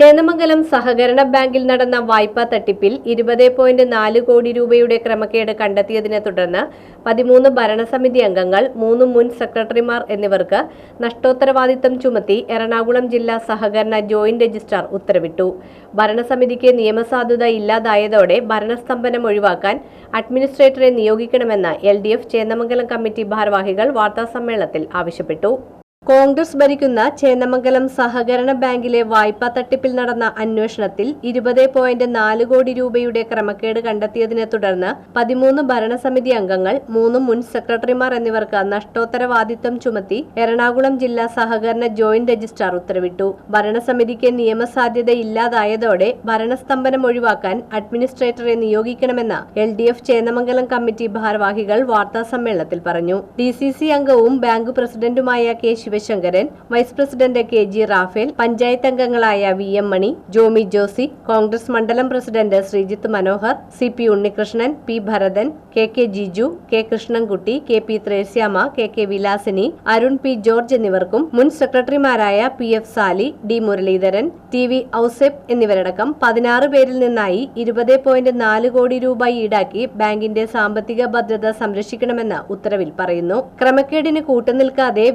ചേന്നമംഗലം സഹകരണ ബാങ്കിൽ നടന്ന വായ്പാ തട്ടിപ്പിൽ ഇരുപത് പോയിന്റ് നാല് കോടി രൂപയുടെ ക്രമക്കേട് കണ്ടെത്തിയതിനെ തുടർന്ന് പതിമൂന്ന് ഭരണസമിതി അംഗങ്ങൾ മൂന്ന് മുൻ സെക്രട്ടറിമാർ എന്നിവർക്ക് നഷ്ടോത്തരവാദിത്തം ചുമത്തി എറണാകുളം ജില്ലാ സഹകരണ ജോയിന്റ് രജിസ്ട്രാർ ഉത്തരവിട്ടു. ഭരണസമിതിക്ക് നിയമസാധുത ഇല്ലാതായതോടെ ഭരണസ്തംഭനം ഒഴിവാക്കാൻ അഡ്മിനിസ്ട്രേറ്ററെ നിയോഗിക്കണമെന്ന് എൽ ചേന്നമംഗലം കമ്മിറ്റി ഭാരവാഹികൾ വാർത്താസമ്മേളനത്തിൽ ആവശ്യപ്പെട്ടു. കോൺഗ്രസ് ഭരിക്കുന്ന ചേന്നമംഗലം സഹകരണ ബാങ്കിലെ വായ്പാ തട്ടിപ്പിൽ നടന്ന അന്വേഷണത്തിൽ ഇരുപത് പോയിന്റ് നാല് കോടി രൂപയുടെ ക്രമക്കേട് കണ്ടെത്തിയതിനെ തുടർന്ന് പതിമൂന്ന് ഭരണസമിതി അംഗങ്ങൾ മൂന്ന് മുൻ സെക്രട്ടറിമാർ എന്നിവർക്ക് നഷ്ടോത്തരവാദിത്വം ചുമത്തി എറണാകുളം ജില്ലാ സഹകരണ ജോയിന്റ് രജിസ്ട്രാർ ഉത്തരവിട്ടു. ഭരണസമിതിക്ക് നിയമസാധ്യത ഇല്ലാതായതോടെ ഭരണസ്തംഭനം ഒഴിവാക്കാൻ അഡ്മിനിസ്ട്രേറ്ററെ നിയോഗിക്കണമെന്ന് L D F Chennamangalam committee ഭാരവാഹികൾ വാർത്താസമ്മേളനത്തിൽ പറഞ്ഞു. ഡി സി സി അംഗവും ബാങ്ക് പ്രസിഡന്റുമായ K Sivasankaran vice president K G Raphael panchayat അംഗങ്ങളായ വി എം മണി ജോമി ജോസി കോൺഗ്രസ് മണ്ഡലം president Sreejith Manohar C P Unnikrishnan P Bharathan K K Jiju K Krishnankutty K P Thresiamma K K Vilasini Arun P George എന്നിവർക്കും മുൻ സെക്രട്ടറിമാരായ P F Sali D Muraleedharan T V Ouseph എന്നിവരടക്കം പതിനാറ് പേരിൽ നിന്നായി ഇരുപത് point നാല് കോടി രൂപ ഈടാക്കി ബാങ്കിന്റെ സാമ്പത്തിക ഭദ്രത സംരക്ഷിക്കണമെന്ന് ഉത്തരവിൽ പറയുന്നു. ക്രമക്കേടിന് കൂട്ടുനിൽക്കാതെ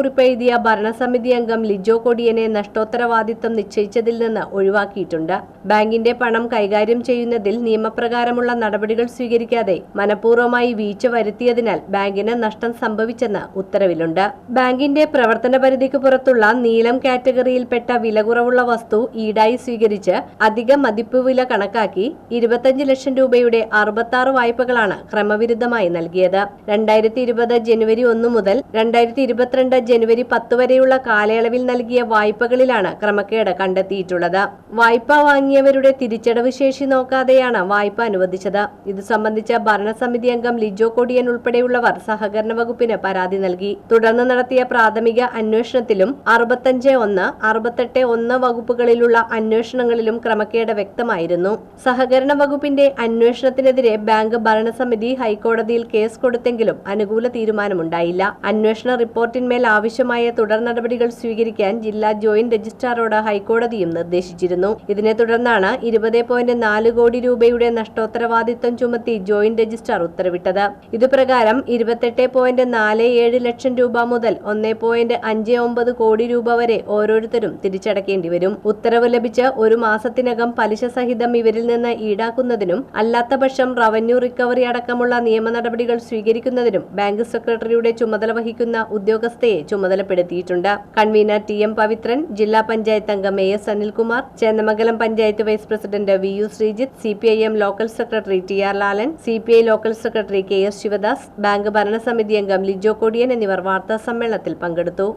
വിയോജനക്കുറിപ്പ് എഴുതിയ ഭരണസമിതി അംഗം ലിജോ കൊടിയനെ നഷ്ടോത്തരവാദിത്തം നിശ്ചയിച്ചതിൽ നിന്ന് ഒഴിവാക്കിയിട്ടുണ്ട്. ബാങ്കിന്റെ പണം കൈകാര്യം ചെയ്യുന്നതിൽ നിയമപ്രകാരമുള്ള നടപടികൾ സ്വീകരിക്കാതെ മനഃപൂർവമായി വീഴ്ച വരുത്തിയതിനാൽ ബാങ്കിന് നഷ്ടം സംഭവിച്ചെന്ന് ഉത്തരവിലുണ്ട്. ബാങ്കിന്റെ പ്രവർത്തന പരിധിക്ക് പുറത്തുള്ള നീലം കാറ്റഗറിയിൽപ്പെട്ട വില കുറവുള്ള വസ്തു ഈടായി സ്വീകരിച്ച് അധിക മതിപ്പ് വില കണക്കാക്കി ഇരുപത്തഞ്ച് ലക്ഷം രൂപയുടെ അറുപത്തി വായ്പകളാണ് ക്രമവിരുദ്ധമായി നൽകിയത്. രണ്ടായിരത്തി ഇരുപത് ജനുവരി ഒന്ന് മുതൽ രണ്ടായിരത്തി ഇരുപത്തിരണ്ട് ജനുവരി പത്ത് വരെയുള്ള കാലയളവിൽ നൽകിയ വായ്പകളിലാണ് ക്രമക്കേട് കണ്ടെത്തിയിട്ടുള്ളത്. വായ്പ വാങ്ങിയവരുടെ തിരിച്ചടവ് ശേഷി നോക്കാതെയാണ് വായ്പ അനുവദിച്ചത്. ഇത് സംബന്ധിച്ച ഭരണസമിതി അംഗം ലിജോ കൊടിയൻ ഉൾപ്പെടെയുള്ളവർ സഹകരണ വകുപ്പിന് പരാതി നൽകി. തുടർന്ന് നടത്തിയ പ്രാഥമിക അന്വേഷണത്തിലും അറുപത്തഞ്ച് ഒന്ന് അറുപത്തെട്ട് ഒന്ന് വകുപ്പുകളിലുള്ള അന്വേഷണങ്ങളിലും ക്രമക്കേട് വ്യക്തമായിരുന്നു. സഹകരണ വകുപ്പിന്റെ അന്വേഷണത്തിനെതിരെ ബാങ്ക് ഭരണസമിതി ഹൈക്കോടതിയിൽ കേസ് കൊടുത്തെങ്കിലും അനുകൂല തീരുമാനമുണ്ടായില്ല. അന്വേഷണ റിപ്പോർട്ടിന്മേൽ ആവശ്യമായ തുടർ നടപടികൾ സ്വീകരിക്കാൻ ജില്ലാ ജോയിന്റ് രജിസ്ട്രാറോട് ഹൈക്കോടതിയും നിർദ്ദേശിച്ചിരുന്നു. ഇതിനെ തുടർന്നാണ് ഇരുപത് പോയിന്റ് നാല് കോടി രൂപയുടെ നഷ്ടോത്തരവാദിത്തം ചുമത്തി ജോയിന്റ് രജിസ്ട്രാർ ഉത്തരവിട്ടത്. ഇതുപ്രകാരം ഇരുപത്തെട്ട് പോയിന്റ് നാല് ഏഴ് ലക്ഷം രൂപ മുതൽ ഒന്ന് പോയിന്റ് അഞ്ച് ഒമ്പത് കോടി രൂപ വരെ ഓരോരുത്തരും തിരിച്ചടക്കേണ്ടി വരും ഉത്തരവ് ലഭിച്ച് ഒരു മാസത്തിനകം പലിശ സഹിതം ഇവരിൽ നിന്ന് ഈടാക്കുന്നതിനും അല്ലാത്തപക്ഷം റവന്യൂ റിക്കവറി അടക്കമുള്ള നിയമ നടപടികൾ സ്വീകരിക്കുന്നതിനും ബാങ്ക് സെക്രട്ടറിയുടെ ചുമതല വഹിക്കുന്ന ഉദ്യോഗസ്ഥയെ ചുമതലപ്പെടുത്തിയിട്ടുണ്ട്. കൺവീനർ ടി എം പവിത്രൻ ജില്ലാ പഞ്ചായത്ത് അംഗം A S Anilkumar Chennamangalam panchayat vice president V U Sreejith C P I M local secretary T R Lalan C P I local secretary K S Sivadas bank ഭരണസമിതി അംഗം ലിജോ കൊടിയൻ എന്നിവർ വാർത്താ സമ്മേളനത്തിൽ പങ്കെടുത്തു.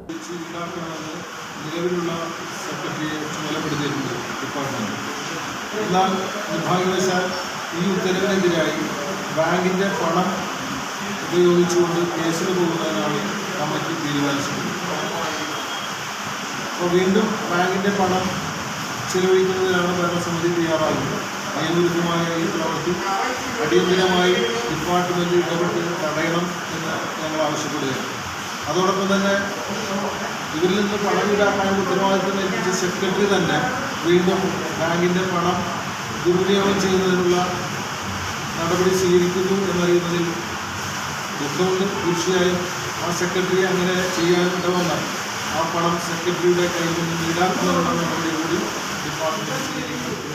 ഈ ഉത്തരവിനെതിരായി ബാങ്കിന്റെ പണം ഉപയോഗിച്ചുകൊണ്ട് കേസിന് പോകുന്നതിനാണ് കമ്മിറ്റി തീരുമാനിച്ചത് അപ്പോൾ വീണ്ടും ബാങ്കിന്റെ പണം ചെലവഴിക്കുന്നതിനാണ് ഭരണസമിതി തയ്യാറാകുന്നത്. നിയമവിരുദ്ധമായ ഈ പ്രവൃത്തി അടിയന്തിരമായി ഡിപ്പാർട്ട്മെന്റ് ഇടപെട്ട് തടയണം എന്ന് ഞങ്ങൾ ആവശ്യപ്പെടുകയാണ്. അതോടൊപ്പം തന്നെ ഇവരിൽ നിന്ന് പണം ഈടാക്കാനുള്ള ഉത്തരവാദിത്തം ഏൽപ്പിച്ച സെക്രട്ടറി തന്നെ വീണ്ടും ബാങ്കിന്റെ പണം ദുരുപയോഗം ചെയ്യുന്നതിനുള്ള നടപടി സ്വീകരിക്കുന്നു എന്നറിയുന്നതിൽ ദുഃഖമുണ്ട്. തീർച്ചയായും ആ സെക്രട്ടറി അങ്ങനെ ചെയ്യാനുണ്ടെന്ന് ആ പണം സെക്രട്ടറിയുടെ കയ്യിൽ നിന്ന് ഇടാൻ കൂടി ഡിപ്പാർട്ട്മെന്റ് സ്വീകരിക്കുന്നു